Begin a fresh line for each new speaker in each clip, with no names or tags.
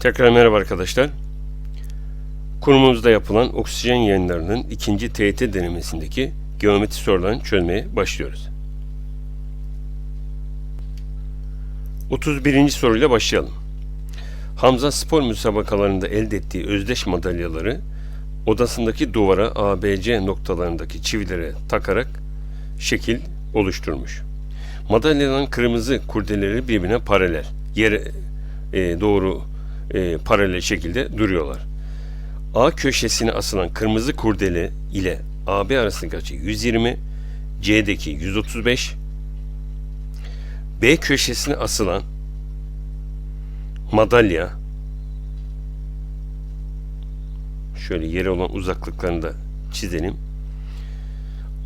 Tekrar merhaba arkadaşlar. Kurumumuzda yapılan oksijen yayınlarının ikinci TYT denemesindeki geometri sorularını çözmeye başlıyoruz. 31. soruyla başlayalım. Hamza spor müsabakalarında elde ettiği özdeş madalyaları odasındaki duvara ABC noktalarındaki çivilere takarak şekil oluşturmuş. Madalyaların kırmızı kurdeleri birbirine paralel, yere e, doğru e, paralel şekilde duruyorlar. A köşesine asılan kırmızı kurdele ile AB arasındaki açı 120, C'deki 135, B köşesine asılan madalya şöyle yere olan uzaklıklarını da çizelim.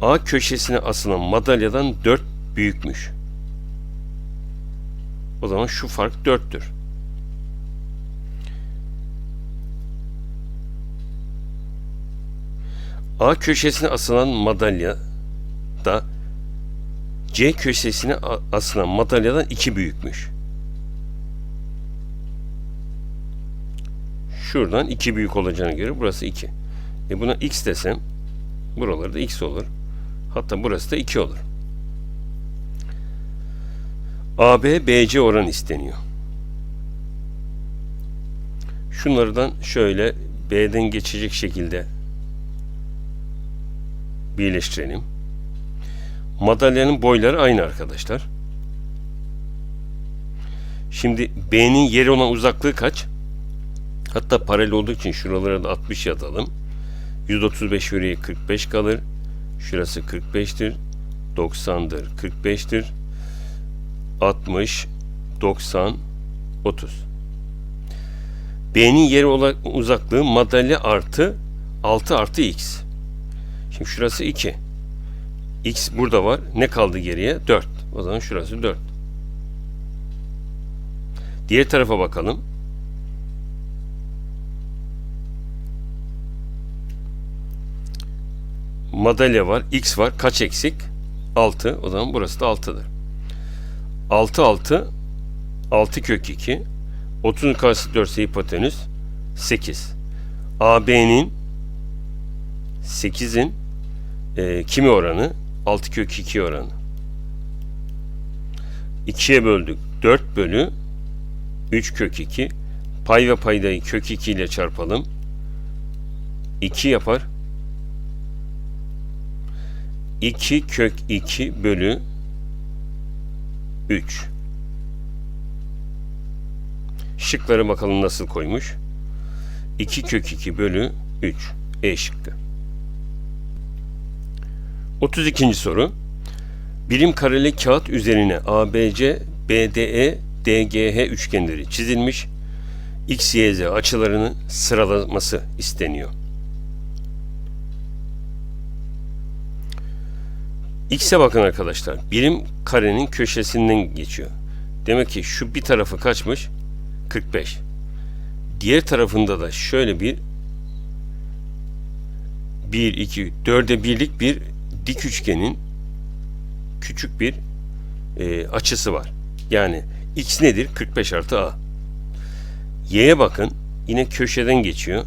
A köşesine asılan madalyadan 4 büyükmüş. O zaman şu fark 4'tür. A köşesine asılan madalya da C köşesine asılan madalyadan 2 büyükmüş. Şuradan 2 büyük olacağına göre burası 2. E buna x desem buralarda x olur. Hatta burası da 2 olur. AB BC oran isteniyor. Şunlardan şöyle B'den geçecek şekilde birleştirelim. Madalyanın boyları aynı arkadaşlar. Şimdi B'nin yeri olan uzaklığı kaç? Hatta paralel olduğu için şuralara da 60 yazalım. 135 yürüye 45 kalır. Şurası 45'tir. 90'dır. 45'tir. 60, 90, 30. B'nin yeri olan uzaklığı madalya artı 6 artı x. Şimdi şurası 2. X burada var. Ne kaldı geriye? 4. O zaman şurası 4. Diğer tarafa bakalım. Madalya var. X var. Kaç eksik? 6. O zaman burası da 6'dır. 6 6 6 kök 2 30'un karşısı 4 ise hipotenüs 8. AB'nin 8'in e, kimi oranı? 6 kök 2 oranı. 2'ye böldük. 4 bölü 3 kök 2. Pay ve paydayı kök 2 ile çarpalım. 2 yapar. 2 kök 2 bölü 3. Şıkları bakalım nasıl koymuş. 2 kök 2 bölü 3. E şıkkı. 32. soru. Birim kareli kağıt üzerine ABC, BDE, DGH üçgenleri çizilmiş. X, Y, Z açılarını sıralaması isteniyor. X'e bakın arkadaşlar. Birim karenin köşesinden geçiyor. Demek ki şu bir tarafı kaçmış? 45. Diğer tarafında da şöyle bir 1, 2, 4'e birlik bir dik üçgenin küçük bir e, açısı var. Yani x nedir? 45 artı a. Y'ye bakın. Yine köşeden geçiyor.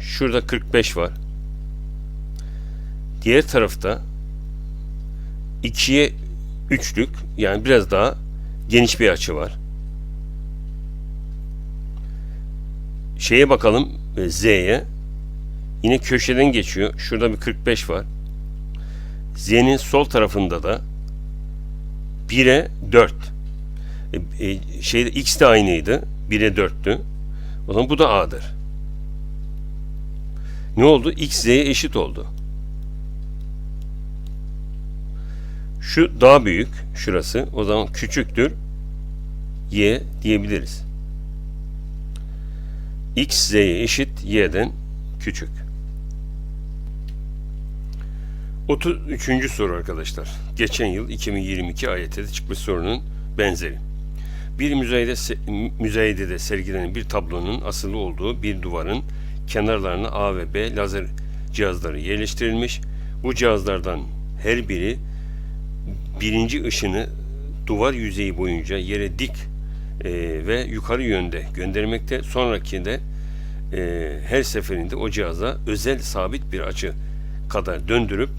Şurada 45 var. Diğer tarafta 2'ye 3'lük yani biraz daha geniş bir açı var. Şeye bakalım e, Z'ye. Yine köşeden geçiyor. Şurada bir 45 var. Z'nin sol tarafında da 1'e 4. E, e, şeyde X de aynıydı. 1'e 4'tü. O zaman bu da A'dır. Ne oldu? X Z'ye eşit oldu. Şu daha büyük. Şurası. O zaman küçüktür. Y diyebiliriz. X Z'ye eşit Y'den küçük. 33. soru arkadaşlar. Geçen yıl 2022 AYT'de çıkmış sorunun benzeri. Bir müzeyde müzeyde sergilenen bir tablonun asılı olduğu bir duvarın kenarlarına A ve B lazer cihazları yerleştirilmiş. Bu cihazlardan her biri birinci ışını duvar yüzeyi boyunca yere dik e, ve yukarı yönde göndermekte. Sonraki de e, her seferinde o cihaza özel sabit bir açı kadar döndürüp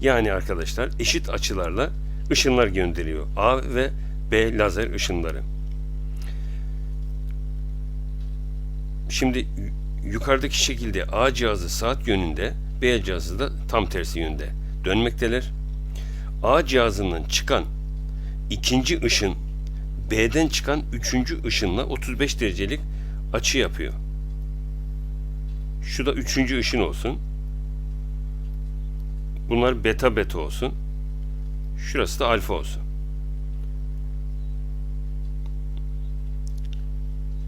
yani arkadaşlar eşit açılarla ışınlar gönderiyor. A ve B lazer ışınları. Şimdi yu- yukarıdaki şekilde A cihazı saat yönünde, B cihazı da tam tersi yönde dönmekteler. A cihazından çıkan ikinci ışın B'den çıkan üçüncü ışınla 35 derecelik açı yapıyor. Şu da üçüncü ışın olsun. Bunlar beta beta olsun. Şurası da alfa olsun.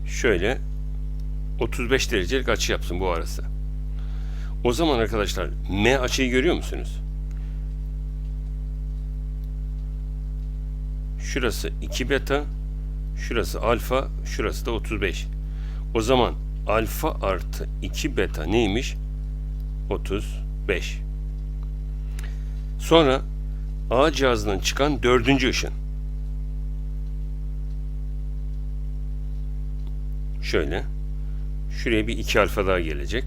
Şöyle 35 derecelik açı yapsın bu arası. O zaman arkadaşlar M açıyı görüyor musunuz? Şurası 2 beta, şurası alfa, şurası da 35. O zaman alfa artı 2 beta neymiş? 35. Sonra A cihazından çıkan dördüncü ışın. Şöyle. Şuraya bir 2 alfa daha gelecek.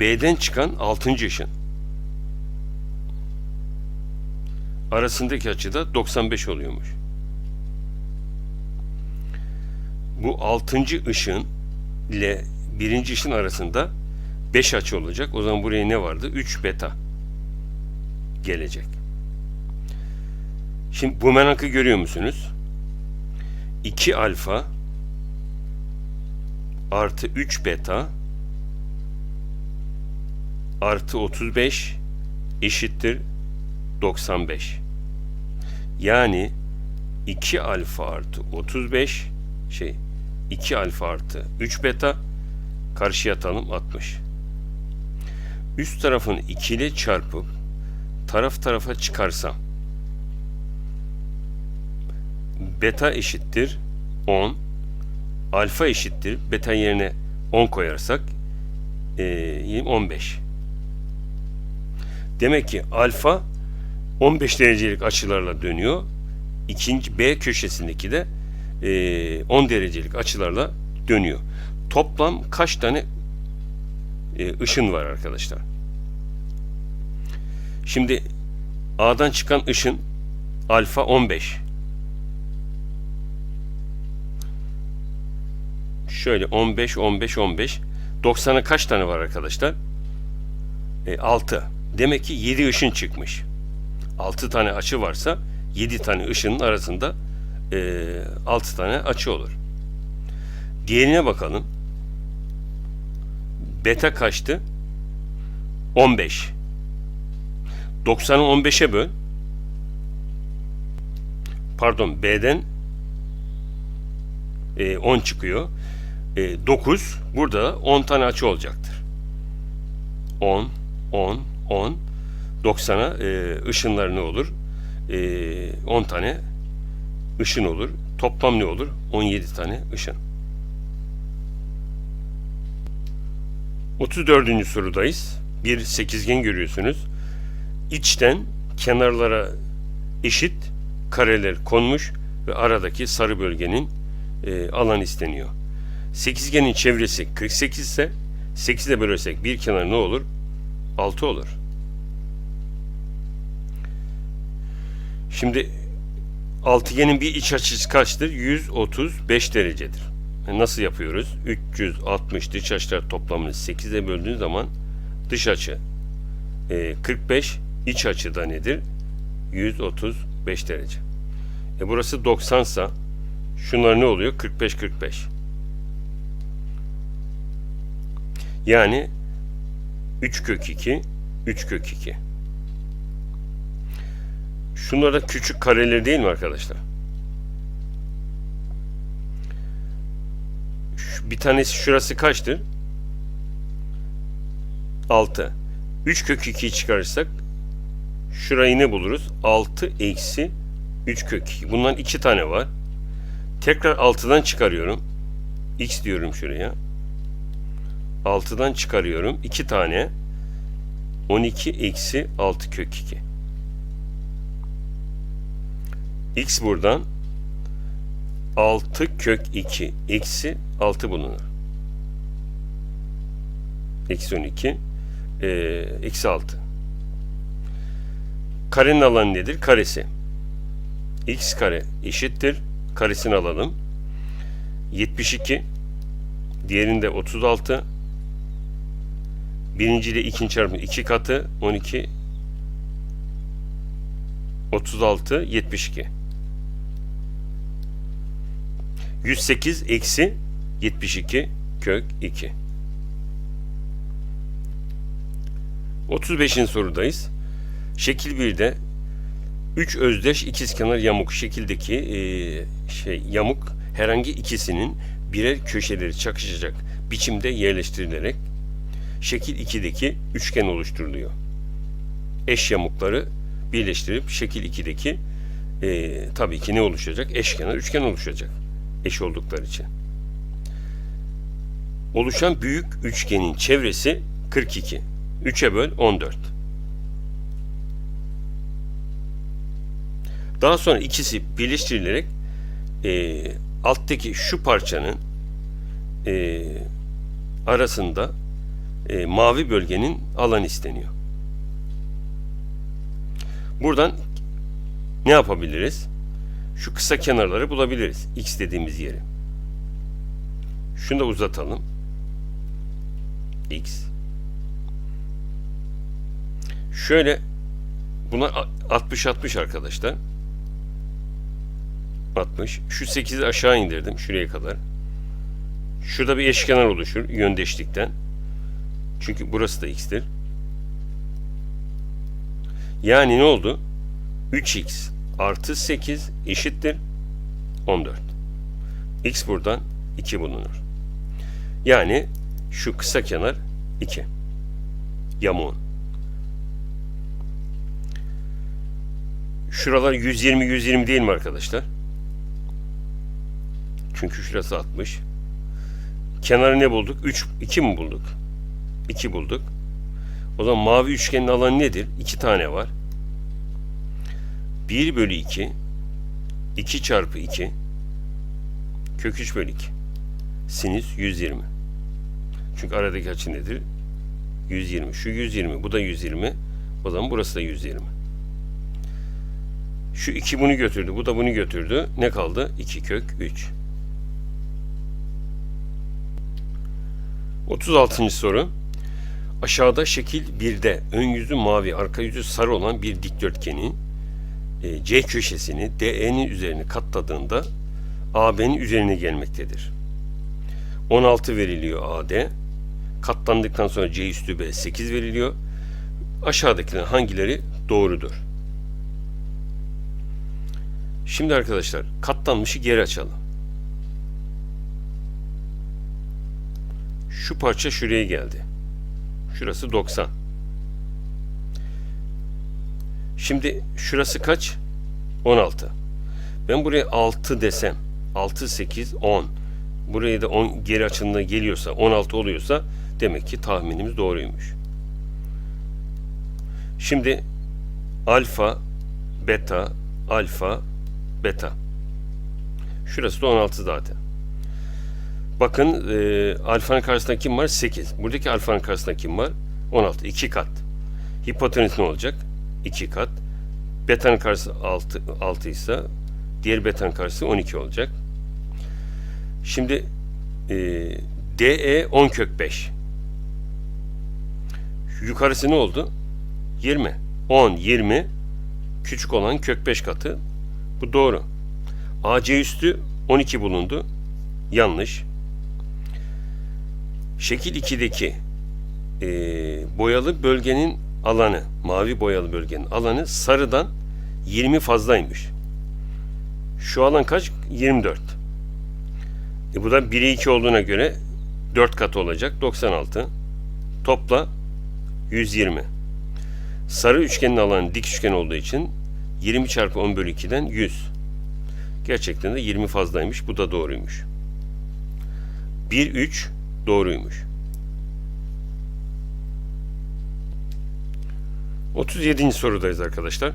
B'den çıkan 6. ışın. Arasındaki açı da 95 oluyormuş. Bu 6. ışın ile 1. ışın arasında 5 açı olacak. O zaman buraya ne vardı? 3 beta gelecek. Şimdi bu menakı görüyor musunuz? 2 alfa artı 3 beta artı 35 eşittir 95. Yani 2 alfa artı 35 şey 2 alfa artı 3 beta karşıya atalım 60. Üst tarafını 2 ile çarpıp taraf tarafa çıkarsam. Beta eşittir 10 alfa eşittir. Beta yerine 10 koyarsak e, 15 demek ki alfa 15 derecelik açılarla dönüyor. İkinci B köşesindeki de e, 10 derecelik açılarla dönüyor. Toplam kaç tane e, ışın var arkadaşlar şimdi A'dan çıkan ışın alfa 15 Şöyle 15, 15, 15. 90'a kaç tane var arkadaşlar? E, 6. Demek ki 7 ışın çıkmış. 6 tane açı varsa 7 tane ışının arasında e, 6 tane açı olur. Diğerine bakalım. Beta kaçtı? 15. 90'ı 15'e böl. Pardon B'den e, 10 çıkıyor. E, 9 burada 10 tane açı olacaktır. 10 10 10 90'a e, ışınlar ne olur? E, 10 tane ışın olur. Toplam ne olur? 17 tane ışın. 34. sorudayız. Bir sekizgen görüyorsunuz. İçten kenarlara eşit kareler konmuş ve aradaki sarı bölgenin e, alan isteniyor. Sekizgenin çevresi 48 ise 8'e bölersek bir kenar ne olur? 6 olur. Şimdi altıgenin bir iç açısı kaçtır? 135 derecedir. E, Nasıl yapıyoruz? 360 dış açılar toplamını 8'e böldüğün zaman dış açı e, 45 iç açı da nedir? 135 derece. E burası 90 sa şunlar ne oluyor? 45 45. Yani 3 kök 2 3 kök 2. Şunlar da küçük kareler değil mi arkadaşlar? Bir tanesi şurası kaçtır? 6. 3 kök 2'yi çıkarırsak şurayı ne buluruz? 6 eksi 3 kök 2. Bundan 2 tane var. Tekrar 6'dan çıkarıyorum. X diyorum şuraya. 6'dan çıkarıyorum. 2 tane. 12 eksi 6 kök 2. X buradan 6 kök 2 eksi 6 bulunur. Eksi 12 e, eksi 6. Karenin alanı nedir? Karesi. x kare eşittir. Karesini alalım. 72 diğerinde 36 birinci ile ikinci çarpımı 2 katı 12 36 72 108 eksi 72 kök 2 35. sorudayız. Şekil 1'de 3 özdeş ikizkenar yamuk şekildeki e, şey yamuk herhangi ikisinin birer köşeleri çakışacak biçimde yerleştirilerek şekil 2'deki üçgen oluşturuluyor. Eş yamukları birleştirip şekil 2'deki e, tabii ki ne oluşacak? Eşkenar üçgen oluşacak. Eş oldukları için. Oluşan büyük üçgenin çevresi 42. 3'e böl 14. Daha sonra ikisi birleştirilerek e, alttaki şu parçanın e, arasında e, mavi bölgenin alan isteniyor. Buradan ne yapabiliriz? Şu kısa kenarları bulabiliriz. X dediğimiz yeri. Şunu da uzatalım. X. Şöyle buna 60-60 arkadaşlar. 60. Şu 8'i aşağı indirdim şuraya kadar. Şurada bir eşkenar oluşur yöndeşlikten. Çünkü burası da x'tir. Yani ne oldu? 3x artı 8 eşittir 14. x buradan 2 bulunur. Yani şu kısa kenar 2. Yamuğun. Şuralar 120 120 değil mi arkadaşlar? Çünkü şurası 60. Kenarı ne bulduk? 3 2 mi bulduk? 2 bulduk. O zaman mavi üçgenin alanı nedir? 2 tane var. 1 bölü 2 2 çarpı 2 kök 3 bölü 2 sinüs 120. Çünkü aradaki açı nedir? 120. Şu 120. Bu da 120. O zaman burası da 120. Şu 2 bunu götürdü. Bu da bunu götürdü. Ne kaldı? 2 kök 3. 36. soru. Aşağıda şekil 1'de ön yüzü mavi, arka yüzü sarı olan bir dikdörtgenin e, C köşesini DE'nin üzerine katladığında AB'nin üzerine gelmektedir. 16 veriliyor AD. Katlandıktan sonra C üstü B 8 veriliyor. Aşağıdakilerin hangileri doğrudur? Şimdi arkadaşlar katlanmışı geri açalım. Şu parça şuraya geldi. Şurası 90. Şimdi şurası kaç? 16. Ben buraya 6 desem 6, 8, 10. Buraya da 10 geri açılımda geliyorsa 16 oluyorsa demek ki tahminimiz doğruymuş. Şimdi alfa, beta, alfa, beta. Şurası da 16 zaten. Bakın e, alfanın karşısında kim var? 8. Buradaki alfanın karşısında kim var? 16. 2 kat. Hipotenüs ne olacak? 2 kat. Beta'nın karşısı 6, 6 ise diğer beta'nın karşısı 12 olacak. Şimdi e, DE 10 kök 5. Yukarısı ne oldu? 20. 10, 20 küçük olan kök 5 katı. Bu doğru. AC üstü 12 bulundu. Yanlış. Şekil 2'deki e, boyalı bölgenin alanı, mavi boyalı bölgenin alanı sarıdan 20 fazlaymış. Şu alan kaç? 24. E bu da 1'e 2 olduğuna göre 4 kat olacak. 96. Topla 120. Sarı üçgenin alanı dik üçgen olduğu için 20 çarpı 10 bölü 2'den 100. Gerçekten de 20 fazlaymış. Bu da doğruymuş. 1, 3 doğruymuş. 37. sorudayız arkadaşlar.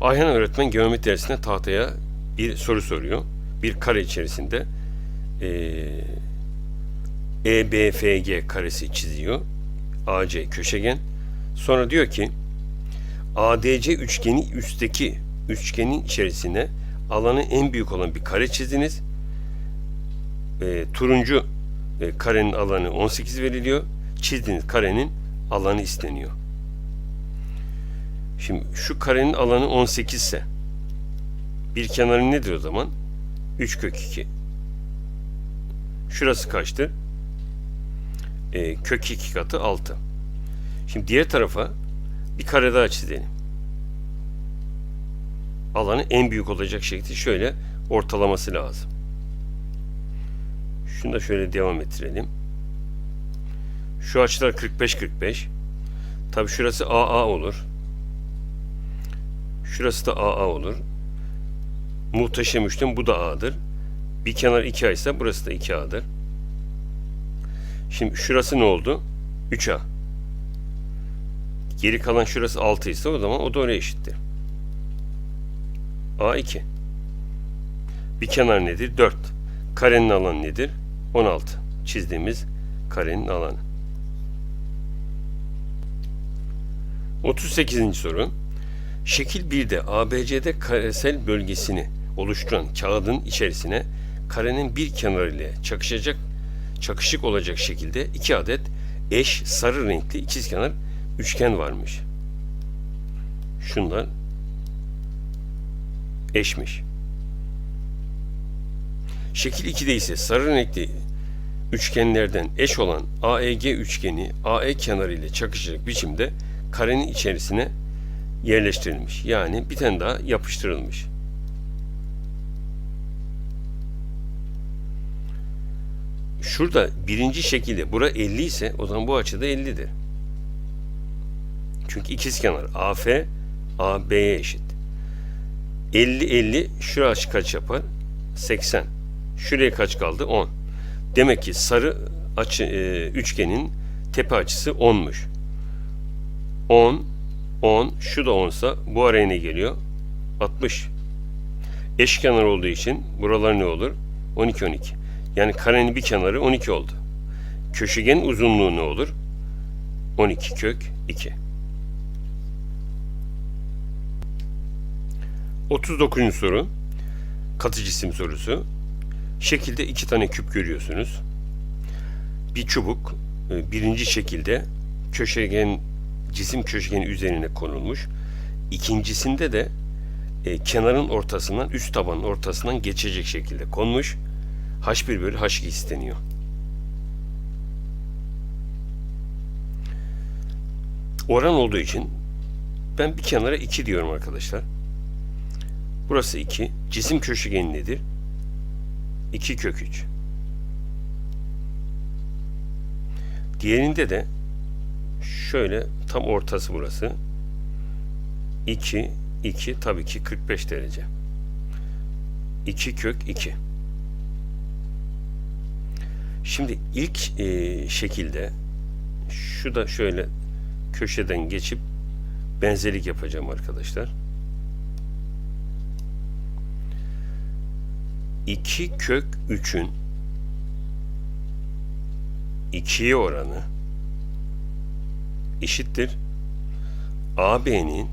Ayhan öğretmen geometri dersinde tahtaya bir soru soruyor. bir kare içerisinde eee EBFG karesi çiziyor. AC köşegen. Sonra diyor ki ADC üçgeni üstteki üçgenin içerisine alanı en büyük olan bir kare çizdiniz. E, turuncu e, karenin alanı 18 veriliyor. Çizdiğiniz karenin alanı isteniyor. Şimdi şu karenin alanı 18 ise bir kenarı nedir o zaman? 3 kök 2. Şurası kaçtır? E, kök 2 katı 6. Şimdi diğer tarafa bir kare daha çizelim. Alanı en büyük olacak şekilde şöyle ortalaması lazım. Şunu da şöyle devam ettirelim. Şu açılar 45-45. Tabi şurası AA olur. Şurası da AA olur. Muhteşem üçgen bu da A'dır. Bir kenar 2A ise burası da 2A'dır. Şimdi şurası ne oldu? 3A. Geri kalan şurası 6 ise o zaman o da oraya eşittir. A2. Bir kenar nedir? 4. Karenin alanı nedir? 16. Çizdiğimiz karenin alanı. 38. soru. Şekil 1'de ABC'de karesel bölgesini oluşturan kağıdın içerisine karenin bir kenarı ile çakışacak çakışık olacak şekilde iki adet eş sarı renkli ikizkenar üçgen varmış. Şunlar eşmiş. Şekil 2'de ise sarı renkli üçgenlerden eş olan AEG üçgeni AE kenarı ile çakışacak biçimde karenin içerisine yerleştirilmiş. Yani bir tane daha yapıştırılmış. Şurada birinci şekilde bura 50 ise o zaman bu açıda 50'dir. Çünkü ikizkenar AF AB'ye eşit. 50 50 şuraya açı kaç yapar? 80. Şuraya kaç kaldı? 10. Demek ki sarı açı e, üçgenin tepe açısı 10'muş. 10 10 şu da 10 sa bu araya ne geliyor? 60. Eşkenar olduğu için buralar ne olur? 12 12. Yani karenin bir kenarı 12 oldu. Köşegenin uzunluğu ne olur? 12 kök 2. 39. soru. Katı cisim sorusu. Şekilde iki tane küp görüyorsunuz. Bir çubuk e, birinci şekilde köşegen cisim köşegeni üzerine konulmuş. İkincisinde de e, kenarın ortasından üst tabanın ortasından geçecek şekilde konmuş. H1 bölü H2 isteniyor. Oran olduğu için ben bir kenara 2 diyorum arkadaşlar. Burası 2. Cisim köşegeni nedir? 2 kök 3. Diğerinde de şöyle tam ortası burası. 2 2 tabii ki 45 derece. 2 kök 2. Şimdi ilk e, şekilde şu da şöyle köşeden geçip benzerlik yapacağım arkadaşlar. 2 kök 3'ün 2'ye oranı eşittir AB'nin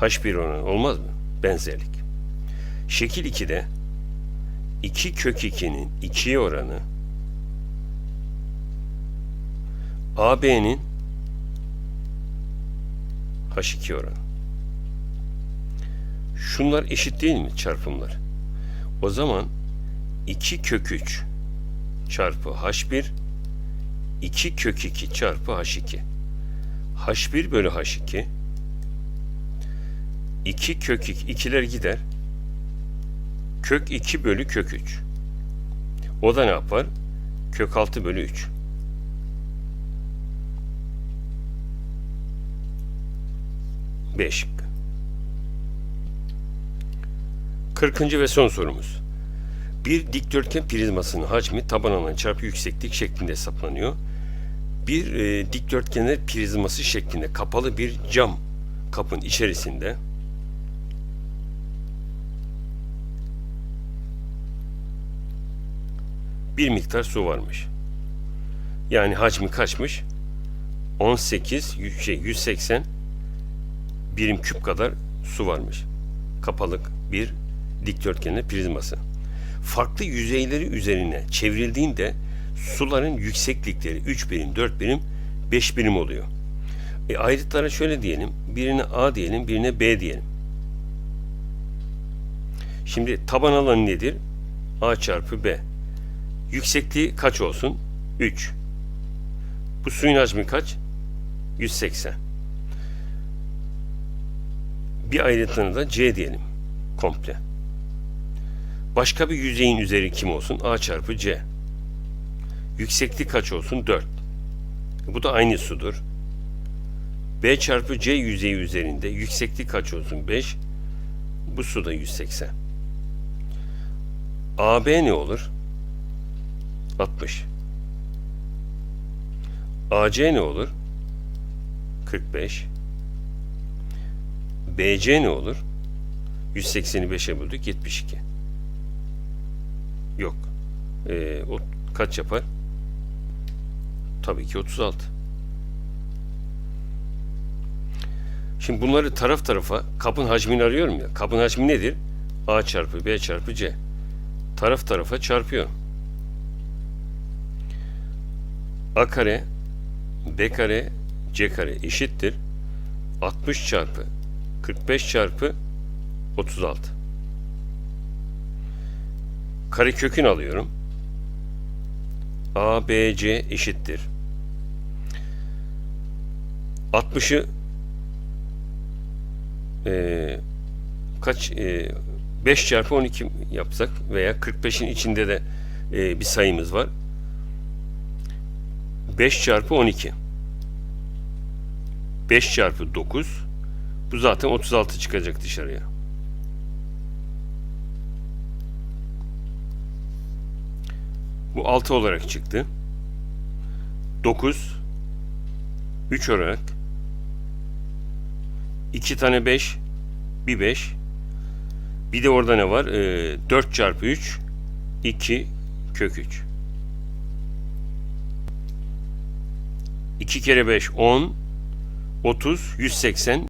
H1 oranı olmaz mı? Benzerlik. Şekil 2'de 2 kök 2'nin 2'ye oranı AB'nin H2 oranı. Şunlar eşit değil mi çarpımlar? O zaman 2 kök 3 çarpı H1 2 kök 2 çarpı H2 H1 bölü H2 2 kök 2 ikiler gider kök 2 bölü kök 3 o da ne yapar? kök 6 bölü 3 5 şıkkı. 40. ve son sorumuz. Bir dikdörtgen prizmasının hacmi taban alan çarpı yükseklik şeklinde hesaplanıyor. Bir e, dikdörtgenler prizması şeklinde kapalı bir cam kapın içerisinde bir miktar su varmış. Yani hacmi kaçmış? 18 şey 180 birim küp kadar su varmış. Kapalık bir dikdörtgenli prizması. Farklı yüzeyleri üzerine çevrildiğinde suların yükseklikleri 3 birim, 4 birim, 5 birim oluyor. E ayrıtlara şöyle diyelim. Birine A diyelim, birine B diyelim. Şimdi taban alanı nedir? A çarpı B. Yüksekliği kaç olsun? 3. Bu suyun hacmi kaç? 180. Bir ayrıtlarına da C diyelim. Komple. Başka bir yüzeyin üzeri kim olsun? A çarpı C. Yükseklik kaç olsun? 4. Bu da aynı sudur. B çarpı C yüzeyi üzerinde yükseklik kaç olsun? 5. Bu su da 180. AB ne olur? 60. AC ne olur? 45. BC ne olur? 180'i 5'e böldük 72. Yok. Ee, o kaç yapar? Tabii ki 36. Şimdi bunları taraf tarafa kabın hacmini arıyorum ya. Kabın hacmi nedir? A çarpı B çarpı C. Taraf tarafa çarpıyorum. A kare B kare C kare eşittir. 60 çarpı 45 çarpı 36. Kare kökün alıyorum. A, B, C eşittir. 60'ı eee, kaç eee 5 çarpı 12 yapsak veya 45'in içinde de eee, bir sayımız var. 5 çarpı 12. 5 çarpı 9. Bu zaten 36 çıkacak dışarıya. Bu 6 olarak çıktı. 9 3 olarak. 2 tane 5 bir 5 bir de orada ne var? Ee, 4 çarpı 3 2 kök 3 2 kere 5 10 30 180